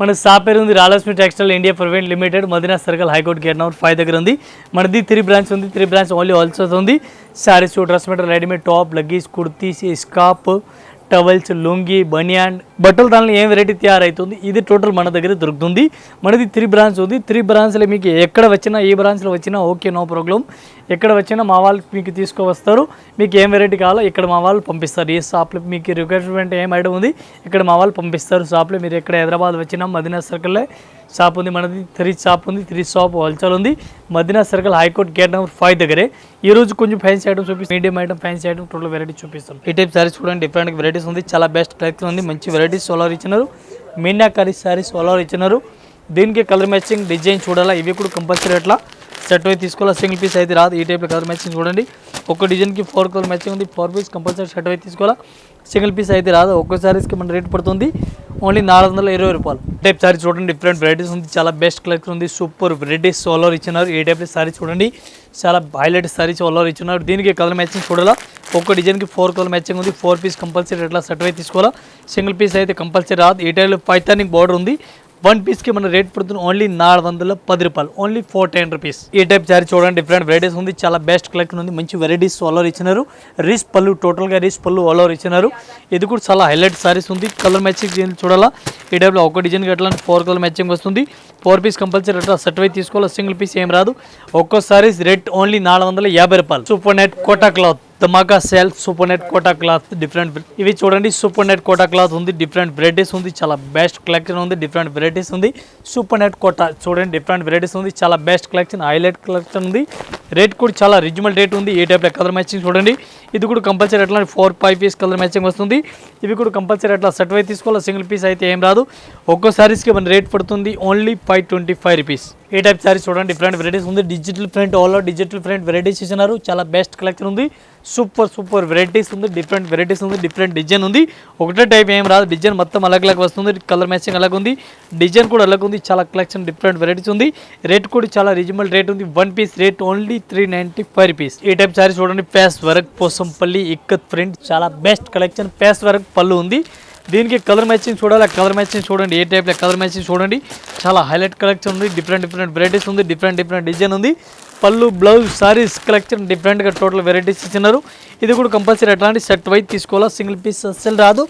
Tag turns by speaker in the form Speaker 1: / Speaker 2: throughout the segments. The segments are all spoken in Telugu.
Speaker 1: మన షాప్ పేరు ఉంది Ralakshmi textile India private limited. Madina circle high court gate number five దగ్గర ఉంది. మనది త్రీ బ్రాంచ్ ఉంది. త్రీ బ్రాంచ్ ఓన్లీ హోల్సేల్స్ ఉంది. Saris dress material readymade top leggings kurtis స్కాప్ towels lungi banian బట్టలు దానిలో ఏం వెరైటీ తయారవుతుంది ఇది టోటల్ మన దగ్గర దొరుకుతుంది. మనది త్రీ బ్రాంచ్ ఉంది. త్రీ బ్రాంచ్లో మీకు ఎక్కడ వచ్చినా ఏ బ్రాంచ్లో వచ్చినా ఓకే నో ప్రాబ్లం ఎక్కడ వచ్చినా మా వాళ్ళు మీకు తీసుకువస్తారు. మీకు ఏం వెరైటీ కావాలో ఇక్కడ మా వాళ్ళు పంపిస్తారు. ఏ షాప్లో మీకు రిక్వైర్మెంట్ ఏం ఐటమ్ ఉంది ఇక్కడ మా వాళ్ళు పంపిస్తారు. షాప్లో మీరు ఎక్కడ హైదరాబాద్ వచ్చినా మదీనా సర్కిల్లో షాప్ ఉంది మనది త్రీ షాప్ ఉంది త్రీ షాప్ హోల్సేల్ ఉంది. Madina circle high court gate number five దగ్గరే. ఈ రోజు కొంచెం ఫ్యాన్సీ ఐటమ్ చూపిస్తాం. Medium item fancy item total variety చూపిస్తాం. ఈ టైప్ సారీస్ చూడండి డిఫరెంట్ వెరైటీస్ ఉంది. చాలా బెస్ట్ కలెక్షన్ ఉంది. మంచి వెరైటీస్ సోలార్ ఇచ్చినారు. మీనాకారీ సారీస్ సోలార్ ఇచ్చినారు. దీనికి కలర్ మ్యాచింగ్ డిజైన్ చూడాలా? ఇవి కూడా కంపల్సరీ ఎట్లా సెట్ వైజ్ తీసుకోవాలి? సింగిల్ పీస్ అయితే రాదు. ఈ టైప్లో కలర్ మ్యాచింగ్ చూడండి. ఒక్క డిజైన్కి ఫోర్ కలర్ మ్యాచింగ్ ఉంది. Four piece compulsory set wise తీసుకోవాలా? సింగిల్ పీస్ అయితే రాదు. ఒక్క సారీస్కి మన రేట్ పడుతుంది. ఓన్లీ నాలుగు వందల ఇరవై రూపాయలు. టైప్ సారీ చూడండి. డిఫరెంట్ వెరైటీస్ ఉంది. చాలా బెస్ట్ కలెక్షన్ ఉంది. సూపర్ వెరైటీస్ సోలార్ ఇచ్చినారు. ఏ టైప్ సారీ చూడండి. చాలా హైలైట్ సారీ సోలార్ ఇచ్చినారు. దీనికి కలర్ మ్యాచింగ్ చూడాలా? ఒక్క డిజైన్కి ఫోర్ కలర్ మ్యాచింగ్ ఉంది. ఫోర్ పీస్ కంపల్సరీ ఎట్లా సెట్ అయి తీసుకోవాలా? సింగిల్ పీస్ అయితే కంపల్సరీ రాదు. ఏ టైప్లో పైతానిక్ బార్డర్ ఉంది. వన్ పీస్కి మన రేట్ పడుతుంది ఓన్లీ నాలుగు వందల పది రూపాయలు. ఓన్లీ ఫోర్ టెన్ రూపీస్ ఈ టైప్ సారీ చూడండి డిఫరెంట్ వెరైటీస్ ఉంది. చాలా బెస్ట్ కలెక్షన్ ఉంది. మంచి వెరైటీస్ ఆల్ ఇచ్చినారు. రీస్ పళ్ళు టోటల్గా రీస్ పళ్ళు ఆల్ ఓవర్ ఇచ్చినారు. ఇది కూడా చాలా హైలైట్ సారీస్ ఉంది. కలర్ మ్యాచింగ్ చూడాలా. ఈ టైప్లో ఒక డిజైన్కి అట్లా ఫోర్ కలర్ మ్యాచింగ్ వస్తుంది. ఫోర్ పీస్ కంపల్సరీ అట్లా సెట్ అయి తీసుకోవాలి. సింగిల్ పీస్ ఏం రాదు. ఒక్కో సారీస్ రేట్ ఓన్లీ నాలుగు వందల యాభై రూపాయలు. సూపర్ నెట్ కోటా క్లాత్ ధమాకా sale super net Kota cloth different ఇవి చూడండి సూపర్ నెట్ కోటా క్లాత్ ఉంది డిఫరెంట్ వెరైటీస్ ఉంది చాలా బెస్ట్ కలెక్షన్ ఉంది డిఫరెంట్ వెరైటీస్ ఉంది. సూపర్ నెట్ కోటా చూడండి డిఫరెంట్ వెరైటీస్ ఉంది చాలా బెస్ట్ కలెక్షన్ హైలైట్ కలెక్షన్ ఉంది. రేట్ కూడా చాలా రిజనబుల్ రేట్ ఉంది ఏ టైప్లో కలర్ మ్యాచింగ్ చూడండి. ఇది కూడా కంపల్సరీ ఎట్లా four five piece colour matching వస్తుంది. ఇవి కూడా కంపల్సరీ అట్లా సెట్ అయి తీసుకోవాలి సింగిల్ పీస్ అయితే ఏం రాదు. ఒక్కో సారీస్కి మన రేట్ పడుతుంది only five twenty five rupees ఏ టైప్ శారీ చూడండి డిఫరెంట్ వెరైటీస్ ఉంది. Digital print all digital print varieties ఇచ్చినారు. చాలా బెస్ట్ కలెక్షన్ ఉంది. సూపర్ సూపర్ వెరైటీస్ ఉంది. డిఫరెంట్ వెరైటీస్ ఉంది. డిఫరెంట్ డిజైన్ ఉంది. ఒకటే టైప్ ఏం రాదు. డిజైన్ మొత్తం అలగ్ అలగ్ వస్తుంది. కలర్ మ్యాచింగ్ అలగ్ ఉంది. డిజైన్ కూడా అలగ్ ఉంది. చాలా కలెక్షన్ డిఫరెంట్ వెరైటీస్ ఉంది. రేట్ కూడా చాలా రీజనబుల్ రేట్ ఉంది. One piece rate only three ninety five rupees ఈ టైప్ శారీ చూడండి. ప్యాస్ వర్క్ పోసంపల్లి ఇక్కత్ ప్రింట్ చాలా బెస్ట్ కలెక్షన్ ప్యాస్ వరకు పళ్ళు ఉంది. దీనికి కలర్ మ్యాచింగ్ చూడాలి కలర్ మ్యాచింగ్ చూడండి ఏ టైప్లో కలర్ మ్యాచింగ్ చూడండి. చాలా హైలైట్ కలెక్షన్ ఉంది డిఫరెంట్ డిఫరెంట్ వెరైటీస్ ఉంది డిఫరెంట్ డిఫరెంట్ డిజైన్ ఉంది. పళ్ళు బ్లౌజ్ సారీస్ కలెక్షన్ డిఫరెంట్గా టోటల్ వెరైటీస్ ఇచ్చినారు ఇది కూడా కంపల్సరీ అట్లాంటి సెట్ వైజ్ తీసుకోవాలా సింగిల్ పీస్ అస్సలు రాదు.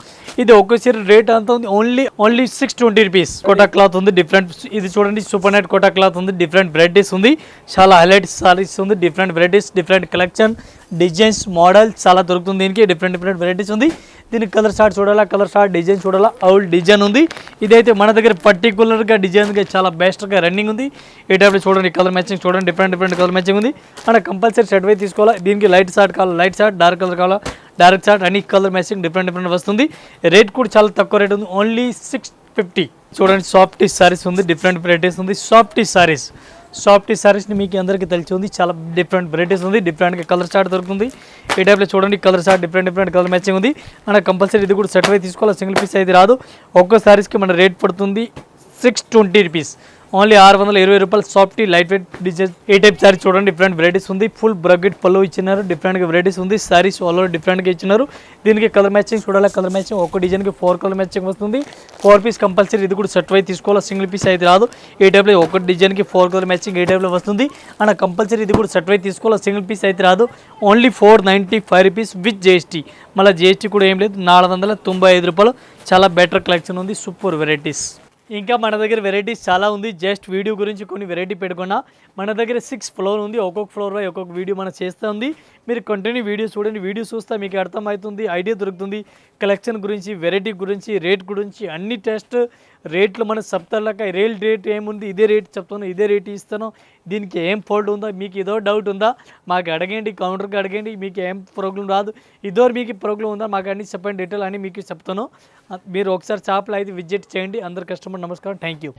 Speaker 1: ఇది ఒక్కసారి రేట్ అంత ఉంది only only six twenty rupees Kota cloth ఉంది డిఫరెంట్ ఇది చూడండి సూపర్ నైట్ కోటా క్లాత్ ఉంది డిఫరెంట్ వెరైటీస్ ఉంది. చాలా హైలైట్ సారీస్ ఉంది different varieties different collection designs model చాలా దొరుకుతుంది దీనికి డిఫరెంట్ డిఫరెంట్ వెరైటీస్ ఉంది. దీనికి కలర్ షార్ట్ చూడాలా కలర్ షార్ట్ డిజైన్ చూడాలా? అవుల్ డిజైన్ ఉంది. ఇదైతే మన దగ్గర పర్టికులర్గా డిజైన్గా చాలా బెస్ట్గా రన్నింగ్ ఉంది. ఈ టైప్లో చూడండి కలర్ మ్యాచింగ్ చూడండి డిఫరెంట్ డిఫరెంట్ కలర్ మ్యాచింగ్ ఉంది. మన కంపల్సరీ షర్ట్ వై తీసుకోవాలా దీనికి లైట్ షార్ట్ కావాలి లైట్ షార్ట్ డార్క్ కలర్ కావాలా డార్క్ షార్ట్ అన్ని కలర్ మ్యాచింగ్ డిఫరెంట్ డిఫరెంట్ వస్తుంది. రేట్ కూడా చాలా తక్కువ రేట్ ఉంది. ఓన్లీ సిక్స్ ఫిఫ్టీ చూడండి సాఫ్టీ సారీస్ ఉంది డిఫరెంట్ వెరైటీస్ ఉంది. సాఫ్ట్ సారీస్ సాఫ్ట్ శారీస్ని సారీస్ని మీకు అందరికీ తెలిసి ఉంది. చాలా డిఫరెంట్ వెరైటీస్ ఉంది. డిఫరెంట్గా కలర్ చార్ట్ దొరుకుతుంది. ఈ టైప్లో చూడండి colour chart different different colour matching ఉంది. మన కంపల్సరీ ఇది కూడా సెట్ అయి తీసుకోవాలి. సింగిల్ పీస్ అయితే రాదు. ఒక్కో సారీస్కి మన రేట్ పడుతుంది సిక్స్ ట్వంటీ రూపీస్ ఓన్లీ ఆరు వందల ఇరవై రూపాయలు సాఫ్టీ లైట్ వెయిట్ డిజైన్ ఏ టైప్ సారీ చూడండి డిఫరెంట్ వెరైటీస్ ఉంది. ఫుల్ బ్రగ్గెట్ పళ్ళు ఇచ్చినారు డిఫరెంట్గా వెరైటీస్ ఉంది. సారీస్ ఆల్ ఓవర్ డిఫరెంట్గా ఇచ్చినారు. దీనికి కలర్ మ్యాచింగ్ చూడాలి? కలర్ మ్యాచింగ్ ఒక డిజైన్కి ఫోర్ కలర్ మ్యాచింగ్ వస్తుంది. ఫోర్ పీస్ కంపల్సరీ ఇది కూడా సెట్ అయి తీసుకోవాలి? సింగిల్ పీస్ అయితే రాదు. ఏ టైప్లో ఒక డిజైన్కి ఫోర్ కలర్ మ్యాచింగ్ ఏ టైప్లో వస్తుంది. అండ్ కంపల్సరీ ఇది కూడా సెట్ అయి తీసుకోవాలి? సింగిల్ పీస్ అయితే రాదు. Only four ninety five rupees with GST మళ్ళీ జిఎస్టీ కూడా ఏం లేదు. నాలుగు వందల తొంభై ఐదు రూపాయలు. చాలా బెటర్ కలెక్షన్ ఉంది. సూపర్ వెరైటీస్ ఇంకా మన దగ్గర వెరైటీస్ చాలా ఉంది. జస్ట్ వీడియో గురించి కొన్ని వెరైటీ పెట్టుకున్నా. మన దగ్గర సిక్స్ ఫ్లోర్ ఉంది. ఒక్కొక్క ఫ్లోర్లో ఒక్కొక్క వీడియో మనం చేస్తూ ఉంది. మీరు కంటిన్యూ వీడియో చూడండి. వీడియో చూస్తే మీకు అర్థమవుతుంది ఐడియా దొరుకుతుంది. కలెక్షన్ గురించి వెరైటీ గురించి రేట్ గురించి అన్ని టెస్ట్ రేట్లు మన సప్తాలక రేల్ రేట్ ఏముంది ఇదే రేట్ చెప్తాను ఇదే రేట్ ఇస్తాను దీనికి ఏం ఫోల్డ్ ఉందా మీకు ఏదో డౌట్ ఉందా? మాకు అడగండి కౌంటర్కి అడగండి మీకు ఏం ప్రాబ్లం రాదు. ఇదో మీకు ప్రాబ్లం ఉందా? మాకు అన్ని చెప్పండి డీటెయిల్ అని మీకు చెప్తాను. మీరు ఒకసారి షాప్లో అయితే విజిట్ చేయండి. అందరు కస్టమర్ నమస్కారం. Thank you